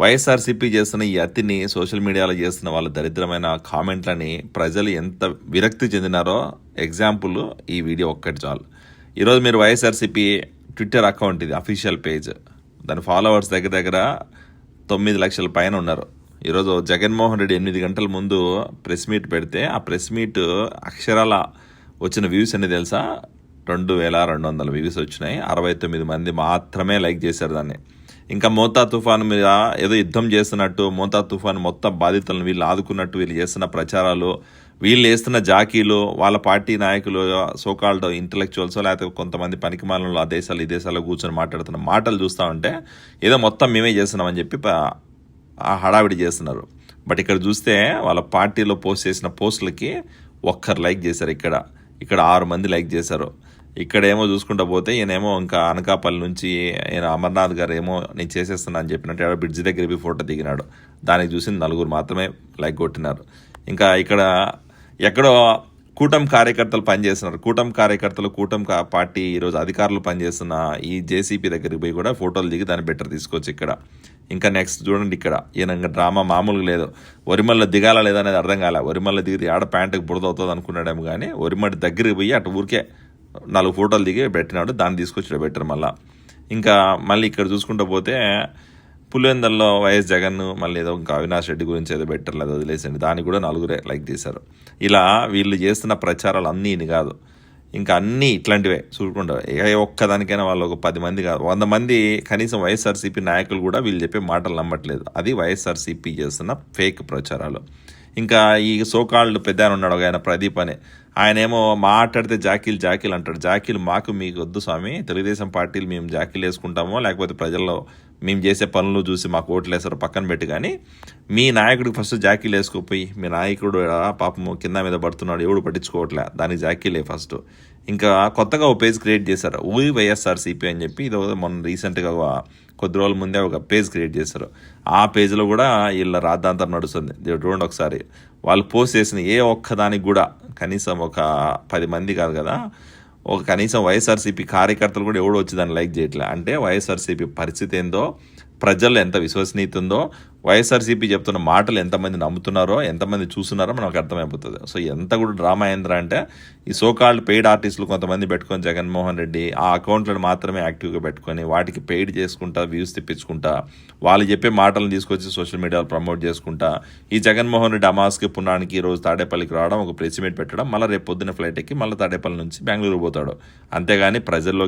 వైఎస్ఆర్సీపీ చేస్తున్న ఈ అతిని సోషల్ మీడియాలో చేస్తున్న వాళ్ళ దరిద్రమైన కామెంట్లని ప్రజలు ఎంత విరక్తి చెందినారో ఎగ్జాంపుల్ ఈ వీడియో ఒక్కటి చాలు. ఈరోజు మీరు వైఎస్ఆర్సీపీ ట్విట్టర్ అకౌంట్ ఇది అఫీషియల్ పేజ్. దాని ఫాలోవర్స్ దగ్గర దగ్గర తొమ్మిది లక్షల పైన ఉన్నారు. ఈరోజు జగన్మోహన్ రెడ్డి ఎనిమిది గంటల ముందు ప్రెస్ మీట్ పెడితే ఆ ప్రెస్ మీట్ అక్షరాల వచ్చిన వ్యూస్ ఎన్ని తెలుసా? రెండు వేల రెండు వందల వ్యూస్ వచ్చినాయి. అరవై తొమ్మిది మంది మాత్రమే లైక్ చేశారు దాన్ని. ఇంకా మోతా తుఫాను మీద ఏదో యుద్ధం చేస్తున్నట్టు మోతా తుఫాను మొత్తం బాధితులను వీళ్ళు ఆదుకున్నట్టు వీళ్ళు చేస్తున్న ప్రచారాలు వీళ్ళు వేస్తున్న జాకీలు వాళ్ళ పార్టీ నాయకులు సోకాల్డ్ ఇంటలెక్చువల్స్ లేకపోతే కొంతమంది పనికిమాలలో ఆ దేశాలు ఈ దేశాల్లో కూర్చొని మాట్లాడుతున్న మాటలు చూస్తూ ఉంటే ఏదో మొత్తం మేమే చేస్తున్నామని చెప్పి ఆ హడావిడి చేస్తున్నారు. బట్ ఇక్కడ చూస్తే వాళ్ళ పార్టీలో పోస్ట్ చేసిన పోస్టులకి ఒక్కరు లైక్ చేశారు ఇక్కడ. ఇక్కడ ఆరు మంది లైక్ చేశారు. ఇక్కడేమో చూసుకుంటా పోతే ఈయనేమో ఇంకా అనకాపల్లి నుంచి ఈయన అమర్నాథ్ గారు ఏమో నేను చేసేస్తున్నా అని చెప్పినట్టు బ్రిడ్జ్ దగ్గర పోయి ఫోటో దిగినాడు. దానికి చూసి నలుగురు మాత్రమే లైక్ కొట్టినారు. ఇంకా ఇక్కడ ఎక్కడో కూటమి కార్యకర్తలు పనిచేస్తున్నారు. కూటమి కార్యకర్తలు కూటమి కా- పార్టీ ఈరోజు అధికారులు పనిచేస్తున్న ఈ జేసీపీ దగ్గరికి పోయి కూడా ఫోటోలు దిగి దాన్ని బెటర్ తీసుకోవచ్చు ఇక్కడ. ఇంకా నెక్స్ట్ చూడండి ఇక్కడ. ఈయన ఇంకా డ్రామా మామూలుగా లేదు. వరిమల్ల దిగాలా లేదా అనేది అర్థం కాలే. వరిమల్ల దిగితే ఆడ ప్యాంటుకి బురద అవుతుంది అనుకున్నాడేమో కానీ వరిమడి దగ్గరికి పోయి అటు ఊరికే నాలుగు ఫోటోలు దిగి పెట్టినాడు దాన్ని తీసుకొచ్చి పెట్టారు మళ్ళీ. ఇంకా మళ్ళీ ఇక్కడ చూసుకుంటూ పోతే పులివెందల్లో వైఎస్ జగన్ మళ్ళీ ఏదో ఇంకా అవినాష్ రెడ్డి గురించి ఏదో బెటర్ లేదు వదిలేసండి దాన్ని కూడా నలుగురే లైక్ తీశారు. ఇలా వీళ్ళు చేస్తున్న ప్రచారాలు అన్నీ ఇన్ని కాదు. ఇంకా అన్నీ ఇట్లాంటివే చూడకుండా ఏ ఒక్కదానికైనా వాళ్ళు ఒక పది మంది కాదు. వంద మంది కనీసం వైఎస్ఆర్సీపీ నాయకులు కూడా వీళ్ళు చెప్పే మాటలు నమ్మట్లేదు. అది వైఎస్ఆర్సీపీ చేస్తున్న ఫేక్ ప్రచారాలు. ఇంకా ఈ సోకాళ్ళు పెద్ద ఉన్నాడు ఒక ఆయన ప్రదీప్ అని. ఆయన ఏమో మాట్లాడితే జాకీలు జాకీలు అంటాడు. జాకీలు మాకు మీకు వద్దు స్వామి. తెలుగుదేశం పార్టీలు మేము జాకీలు వేసుకుంటామో లేకపోతే ప్రజల్లో మేము చేసే పనులు చూసి మాకు ఓట్లు వేస్తారు పక్కన పెట్టి కానీ మీ నాయకుడికి ఫస్ట్ జాకీలు వేసుకోపోయి మీ నాయకుడు పాపము కింద మీద పడుతున్నాడు ఎవడు పట్టించుకోవట్లే దానికి జాకీలే ఫస్ట్ ఇంకా కొత్తగా ఒక పేజ్ క్రియేట్ చేశారు. ఊరి వైఎస్ఆర్సీపీ అని చెప్పి ఇది ఒక మొన్న రీసెంట్గా కొద్ది రోజుల ముందే ఒక పేజ్ క్రియేట్ చేశారు. ఆ పేజ్లో కూడా వీళ్ళ రాద్ధాంతం నడుస్తుంది. చూడండి ఒకసారి. వాళ్ళు పోస్ట్ చేసిన ఏ ఒక్కదానికి కూడా కనీసం ఒక పది మంది కాదు కదా. ఒక కనీసం వైఎస్ఆర్సీపీ కార్యకర్తలు కూడా ఎవడో వచ్చి దాన్ని లైక్ చేయట్లే. అంటే వైఎస్ఆర్సీపీ పరిస్థితి ఏందో ప్రజల్లో ఎంత విశ్వసనీయత ఉందో వైఎస్ఆర్సీపీ చెప్తున్న మాటలు ఎంతమంది నమ్ముతున్నారో ఎంతమంది చూస్తున్నారో మనకు అర్థమైపోతుంది. సో ఎంత కూడా డ్రామా అయిందిరా అంటే ఈ సోకాల్డ్ పెయిడ్ ఆర్టిస్టులు కొంతమంది పెట్టుకొని జగన్మోహన్ రెడ్డి ఆ అకౌంట్లను మాత్రమే యాక్టివ్గా పెట్టుకొని వాటికి పెయిడ్ చేసుకుంటా వ్యూస్ తెప్పించుకుంటా వాళ్ళు చెప్పే మాటలను తీసుకొచ్చి సోషల్ మీడియాలో ప్రమోట్ చేసుకుంటా ఈ జగన్మోహన్ రెడ్డి అమాస్కి పుణ్యానికి ఈ రోజు తాడేపల్లికి రావడం ఒక ప్రెస్ మీట్ పెట్టడం మళ్ళీ రేపు పొద్దున్న ఫ్లైట్ ఎక్కి మళ్ళీ తాడేపల్లి నుంచి బెంగళూరు పోతాడు. అంతేగాని ప్రజల్లో